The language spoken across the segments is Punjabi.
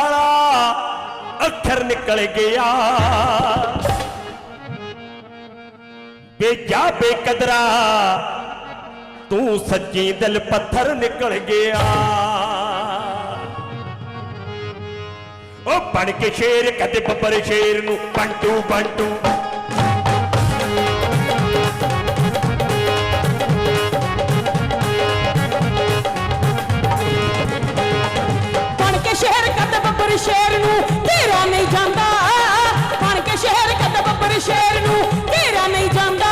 ਵਾਲਾ ਅੱਖਰ ਨਿਕਲ ਗਿਆ। ਬੇਜਾ ਬੇਕਦਰਾ, ਤੂੰ ਸੱਚੀ ਦਿਲ ਪੱਥਰ ਨਿਕਲ ਗਿਆ। ਉਹ ਬਣ ਕੇ ਸ਼ੇਰ, ਕਦੇ ਬੱਬਰ ਸ਼ੇਰ ਨੂੰ ਬੰਟੂ ਬੰਟੂ ਬੱਬਰ ਸ਼ੇਰ ਨੂੰ ਘੇਰਾ ਨਹੀਂ ਜਾਂਦਾ। ਬਣ ਕੇ ਸ਼ਹਿਰ ਕੱਦ ਬੱਬਰ ਸ਼ੇਰ ਨੂੰ ਘੇਰਾ ਨਹੀਂ ਜਾਂਦਾ।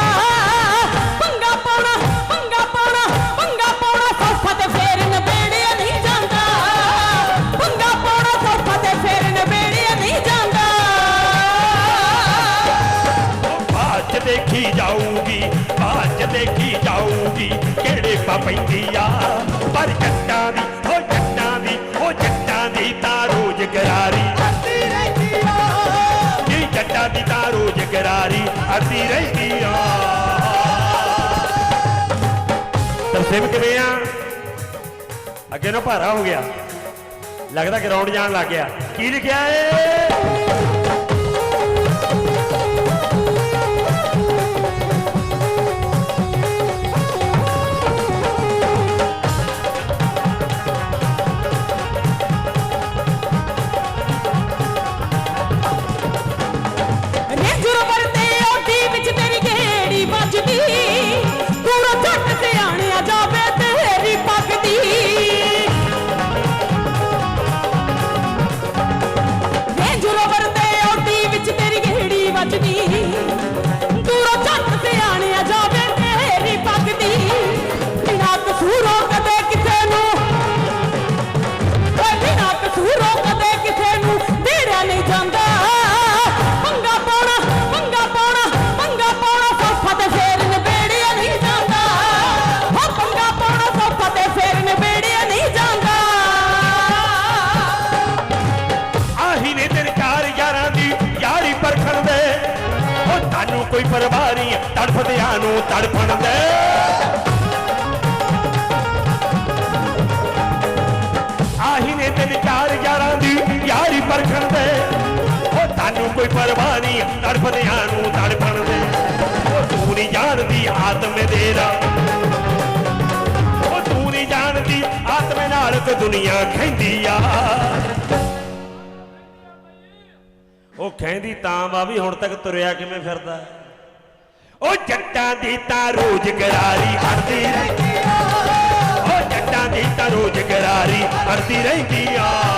ਪੰਗਾ ਪਾਉਣਾ ਪੰਗਾ ਪਾਉਣਾ ਪੰਗਾ ਪਾਉਣਾ ਸੌਖਾ ਤੇ ਫੇਰ ਨਵੇੜਿਆ ਨਹੀਂ ਜਾਂਦਾ। ਪੰਗਾ ਪਾਉਣਾ ਸੌਖਾ ਤੇ ਫੇਰ ਨਵੇੜਿਆ ਨਹੀਂ ਜਾਂਦਾ। ਬਾਅਦ ਦੇਖੀ ਜਾਊਗੀ, ਬਾਅਦ ਚ ਦੇਖੀ ਜਾਊਗੀ ਕਿਹੜੇ ਪਾ ਪੈਂਦੀ ਆ। ਪਰ ਜੱਟਾਂ ਦੀ ਅੜਦੀ ਰਹਿੰਦੀ ਆ। ਤਰਸੇਮ ਕਿਵੇਂ ਆ? ਅੱਗੇ ਨਾ ਭਾਰਾ ਹੋ ਗਿਆ। ਲੱਗਦਾ ਗਰਾਊਂਡ ਜਾਣ ਲੱਗ ਗਿਆ। ਕੀ ਲਿਖਿਆ ਏ? ਕੋਈ ਪਰਵਾਹ ਨਹੀਂ ਤੜਫਦਿਆਂ ਨੂੰ ਤੜਫਣ ਦੇ। ਆਹੀ ਨੇ ਤੇਰੇ ਚਾਰ ਯਾਰਾਂ ਦੀ ਯਾਰੀ ਪਰਖਣ ਦੇ। ਉਹ ਤੁਹਾਨੂੰ ਕੋਈ ਪਰਵਾਹ ਨਹੀਂ ਤੜਫਦਿਆਂ ਨੂੰ ਤੜਫਣ ਦੇ। ਉਹ ਤੂੰ ਨਹੀਂ ਜਾਣਦੀ ਆਤਮ ਦੇਰਾ ਉਹ ਤੂੰ ਨਹੀਂ ਜਾਣਦੀ ਆਤਮੇ ਨਾਲ ਤੇ ਦੁਨੀਆ ਖੈਂਦੀ ਆ। ਉਹ ਕਹਿੰਦੀ ਤਾਂ ਵਾ ਵੀ ਹੁਣ ਤੱਕ ਤੁਰਿਆ ਕਿਵੇਂ ਫਿਰਦਾ? ਉਹ ਜੱਟਾਂ ਦੀ ਤਾਂ ਰੋਜ਼ ਗਰਾਰੀ ਹੜਦੀ ਰਹਿੰਦੀ ਆ। ਉਹ ਜੱਟਾਂ ਦੀ ਤਾਂ ਰੋਜ਼ ਗਰਾਰੀ ਹੜਦੀ ਰਹਿੰਦੀ ਆ।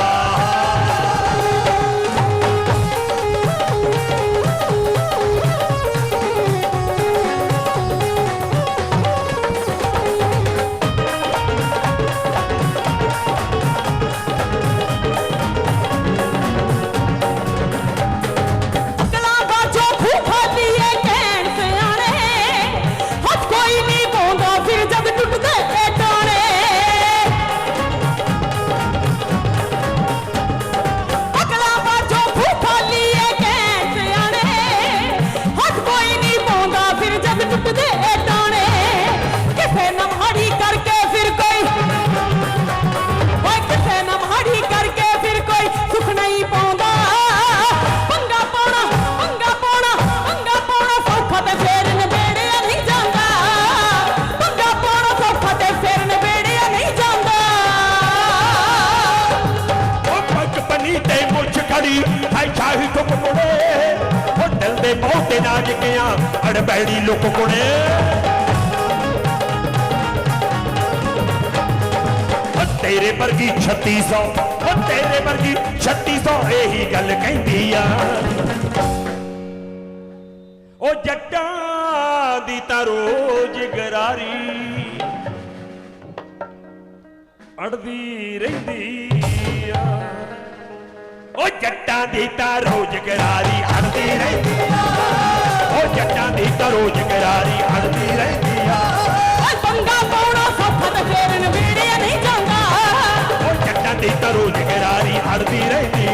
ਹਾਈ ਛਾਹੀ ਠੁਕ ਮੁੜੇ ਉਹ ਦਿਲ ਦੇ ਬਹੁਤੇ ਨਾਜ਼ੁਕਿਆਂ ਅੜਬੈੜੀ ਲੁਕ ਕੁੜੇ। ਤੇਰੇ ਵਰਗੀ 3600 ਉਹ ਤੇਰੇ ਵਰਗੀ 3600 ਇਹੀ ਗੱਲ ਕਹਿੰਦੀ ਆ। ਉਹ ਜੱਟਾਂ ਦੀ ਤਾਂ ਰੋਜ਼ ਗਰਾਰੀ ਅੜਦੀ ਰਹਿੰਦੀ ਆ। ਉਹ ਜੱਟਾਂ ਦੀ ਤਾਂ ਰੋਜ਼ ਗਰਾਰੀ ਅੜਦੀ ਰਹਿੰਦੀ ਆ। ਉਹ ਜੱਟਾਂ ਦੀ ਤਾਂ ਰੋਜ਼ ਗਰਾਰੀ ਅੜਦੀ ਰਹਿੰਦੀ ਆ। ਓਏ ਪੰਗਾ ਪਾਉਣਾ ਸੌਖਾ ਤੇ ਫੇਰ ਨਿਬੇੜਿਆ ਨਹੀਂ ਜਾਂਦਾ। ਉਹ ਜੱਟਾਂ ਦੀ ਤਾਂ ਰੋਜ਼ ਗਰਾਰੀ ਅੜਦੀ ਰਹਿੰਦੀ